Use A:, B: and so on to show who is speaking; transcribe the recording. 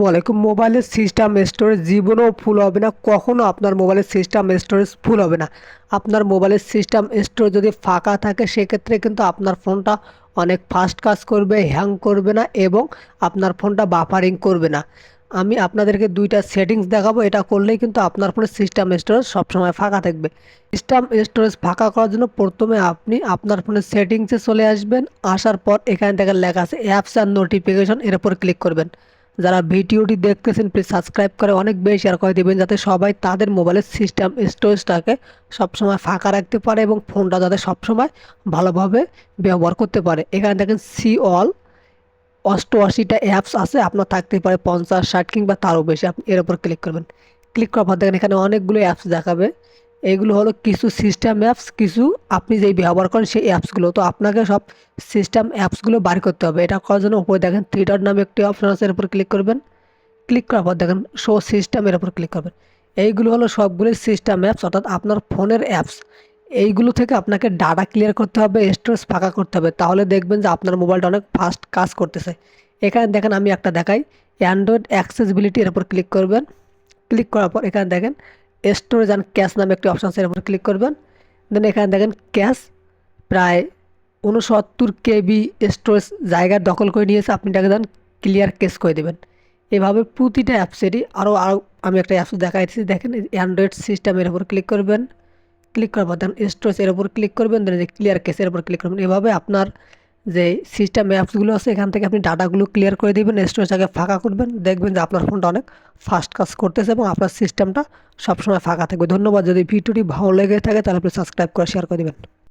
A: আসসালামু আলাইকুম। মোবাইলের সিস্টেম স্টোরেজ জীবনেও ফুল হবে না। কখনও আপনার মোবাইলের সিস্টেম স্টোরেজ ফুল হবে না। আপনার মোবাইলের সিস্টেম স্টোরেজ যদি ফাঁকা থাকে, সেক্ষেত্রে কিন্তু আপনার ফোনটা অনেক ফাস্ট কাজ করবে হ্যাং করবে না এবং আপনার ফোনটা বাফারিং করবে না। আমি আপনাদেরকে দুইটা সেটিংস দেখাবো। এটা করলেই কিন্তু আপনার ফোনের সিস্টেম স্টোরেজ সবসময় ফাঁকা থাকবে। সিস্টেম স্টোরেজ ফাঁকা করার জন্য প্রথমে আপনি আপনার ফোনের সেটিংসে চলে আসবেন। আসার পর এখানে দেখেন লেখা আছে অ্যাপস আর নোটিফিকেশন এর উপর ক্লিক করবেন। যারা ভিডিওটি দেখতেছেন প্লিজ সাবস্ক্রাইব করে অনেক বেশি শেয়ার করে দেবেন, যাতে সবাই তাদের মোবাইলের সিস্টেম স্টোরেজটাকে সবসময় ফাঁকা রাখতে পারে এবং ফোনটা যাতে সবসময় ভালোভাবে ব্যবহার করতে পারে। এখানে দেখেন সি অল অষ্টআশিটা অ্যাপস আছে, আপনার থাকতে পারে পঞ্চাশ, ষাট কিংবা তারও বেশি, আপনি এর উপর ক্লিক করবেন। ক্লিক করার পর দেখেন এখানে অনেকগুলো অ্যাপস দেখাবে। এগুলো হলো কিছু সিস্টেম অ্যাপস কিছু আপনি যেই ব্যবহার করেন সেই অ্যাপসগুলো তো আপনাকে সব সিস্টেম অ্যাপসগুলো বার করতে হবে। এটা করার জন্য উপরে দেখেন থ্রি ডট নামে একটি অপশন আছে, এর উপর ক্লিক করবেন। ক্লিক করার পর দেখেন শো সিস্টেমের উপর ক্লিক করবেন। এইগুলো হলো সবগুলোই সিস্টেম অ্যাপস অর্থাৎ আপনার ফোনের অ্যাপস এইগুলো থেকে আপনাকে ডাটা ক্লিয়ার করতে হবে স্টোরেজ ফাঁকা করতে হবে। তাহলে দেখবেন যে আপনার মোবাইলটা অনেক ফাস্ট কাজ করতেছে। এখানে দেখেন আমি একটা দেখাই। অ্যান্ড্রয়েড অ্যাক্সেসিবিলিটি এর উপর ক্লিক করবেন। ক্লিক করার পর এখানে দেখেন স্টোরেজ অ্যান্ড ক্যাশ নামে একটি অপশান এর উপর ক্লিক করবেন। দেন এখানে দেখেন ক্যাশ প্রায় উনসত্তর কেবি স্টোরেজ জায়গা দখল করে নিয়েছে। আপনি এটাকে দেন ক্লিয়ার কেস করে দেবেন। এভাবে প্রতিটা অ্যাপসেরই আরও আরও আমি একটা অ্যাপস দেখাইছি দেখেন অ্যান্ড্রয়েড সিস্টেমের উপর ক্লিক করবেন। ক্লিক করার পর দেন স্টোরেজ এর উপর ক্লিক করবেন। দেন ক্লিয়ার কেসের উপর ক্লিক করবেন। এভাবে আপনার যে সিস্টেম অ্যাপসগুলো আছে, এখান থেকে আপনি ডাটাগুলো ক্লিয়ার করে দিবেন আগে ফাঁকা করবেন, দেখবেন যে আপনার ফোনটা অনেক ফাস্ট কাজ করতেছে এবং আপনার সিস্টেমটা সবসময় ফাঁকা থাকবে। ধন্যবাদ। যদি ভিডিওটি ভালো লেগে থাকে, তাহলে আপনি সাবস্ক্রাইব করে শেয়ার করে দেবেন।